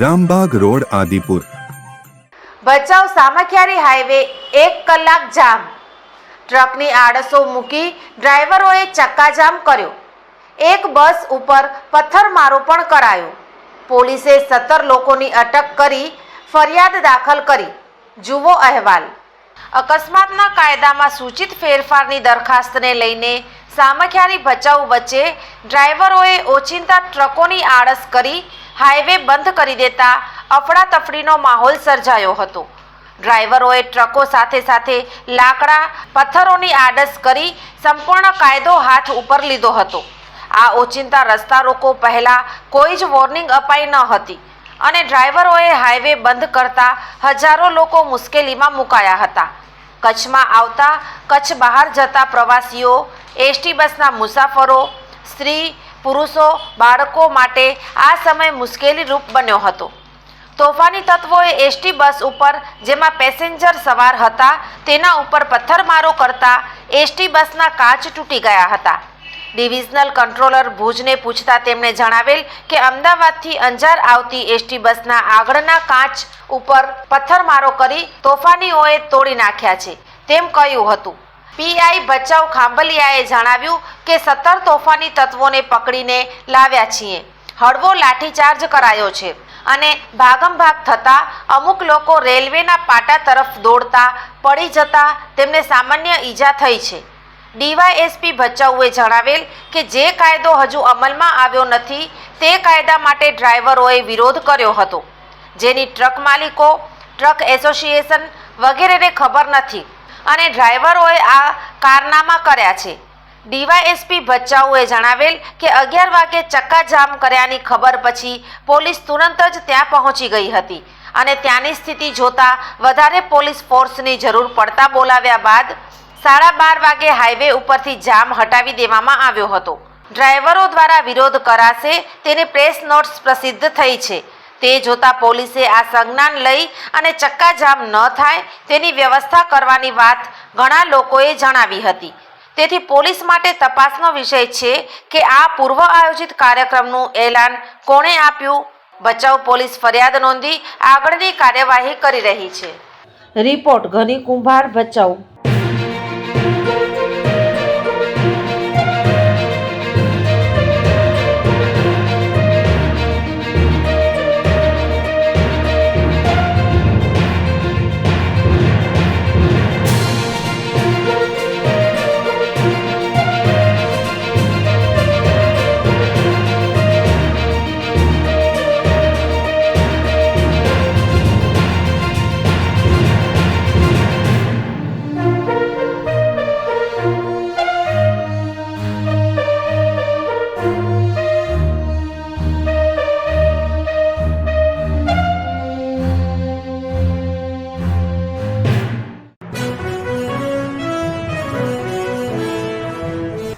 Rambag road, Adipur. Bhachau Samakhiyali highway, એક કલાક જામ. ટ્રકની આડસો મૂકી ડ્રાઈવરોએ ચક્કાજામ કર્યો. એક બસ ઉપર પથ્થરમારો પણ કરાયો. પોલીસે સત્તર લોકોની અટક કરી ફરિયાદ દાખલ કરી. જુઓ અહેવાલ. અકસ્માતના કાયદામાં સૂચિત ફેરફારની દરખાસ્તને લઈને સામખિયારી ભચાઉ વચ્ચે ડ્રાઈવરોએ ઓચિંતા ટ્રકોની આળસ કરી હાઈવે બંધ કરી દેતા અફડાતફડીનો માહોલ સર્જાયો હતો. ડ્રાઈવરોએ ટ્રકો સાથે સાથે લાકડા પથ્થરોની આડસ કરી સંપૂર્ણ કાયદો હાથ ઉપર લીધો હતો. આ ઓચિંતા રસ્તા રોકો પહેલાં કોઈ જ વોર્નિંગ અપાઈ ન હતી અને ડ્રાઈવરોએ હાઈવે બંધ કરતા હજારો લોકો મુશ્કેલીમાં મુકાયા હતા. કચ્છમાં આવતા કચ્છ બહાર જતા પ્રવાસીઓ, એસટી બસના મુસાફરો, સ્ત્રી પુરુષો બાળકો માટે આ સમય મુશ્કેલીરૂપ બન્યો હતો. તોફાની તત્વોએ એસટી બસ ઉપર જેમાં પેસેન્જર સવાર હતા, તેના ઉપર પથ્થરમારો કરતા એસટી બસના કાચ તૂટી ગયા હતા. ડિવિઝનલ કંટ્રોલર ભુજને પૂછતા તેમણે જણાવેલ કે અમદાવાદથી અંજાર આવતી એસટી બસના આગળના કાચ ઉપર પથ્થરમારો કરી તોફાનીઓએ તોડી નાખ્યા છે, તેમ કહ્યું હતું. પીઆઈ ભચાઉ ખાંભલિયાએ જણાવ્યું કે સત્તર તોફાની તત્વોને પકડીને લાવ્યા છીએ. હળવો લાઠીચાર્જ કરાયો છે અને ભાગમ ભાગ થતા અમુક લોકો રેલવેના પાટા તરફ દોડતા પડી જતા તેમને સામાન્ય ઈજા થઈ છે. ડીવાયએસપી ભચાઉએ જણાવેલ કે જે કાયદો હજુ અમલમાં આવ્યો નથી તે કાયદા માટે ડ્રાઈવરોએ વિરોધ કર્યો હતો. જેની ટ્રક માલિકો, ટ્રક એસોસિએશન વગેરેને ખબર નથી. અને ડ્રાઈવરોએ આ કારનામા કર્યા છે. ડીવાયએસપી ભચાઉએ જણાવેલ કે અગિયાર વાગે ચક્કાજામ કર્યાની ખબર પછી પોલીસ તુરંત જ ત્યાં પહોંચી ગઈ હતી અને ત્યાંની સ્થિતિ જોતા વધારે પોલીસ ફોર્સની જરૂર પડતા બોલાવ્યા બાદ સાડા બાર વાગે હાઈવે ઉપરથી જામ હટાવી દેવામાં આવ્યો હતો. ડ્રાઈવરો દ્વારા વિરોધ કરાશે તેની પ્રેસ નોટ્સ પ્રસિદ્ધ થઈ છે. તે જોતા પોલીસે આ સંજ્ઞાન લઈ અને ચક્કાજામ ન થાય તેની વ્યવસ્થા કરવાની વાત ઘણા લોકોએ જણાવી હતી. તેથી પોલીસ માટે તપાસનો વિષય છે કે આ પૂર્વ આયોજિત કાર્યક્રમનું એલાન કોણે આપ્યું? બચાવ પોલીસ ફરિયાદ નોંધી આગળની કાર્યવાહી કરી રહી છે. રિપોર્ટ ઘની કુંભાર બચાવ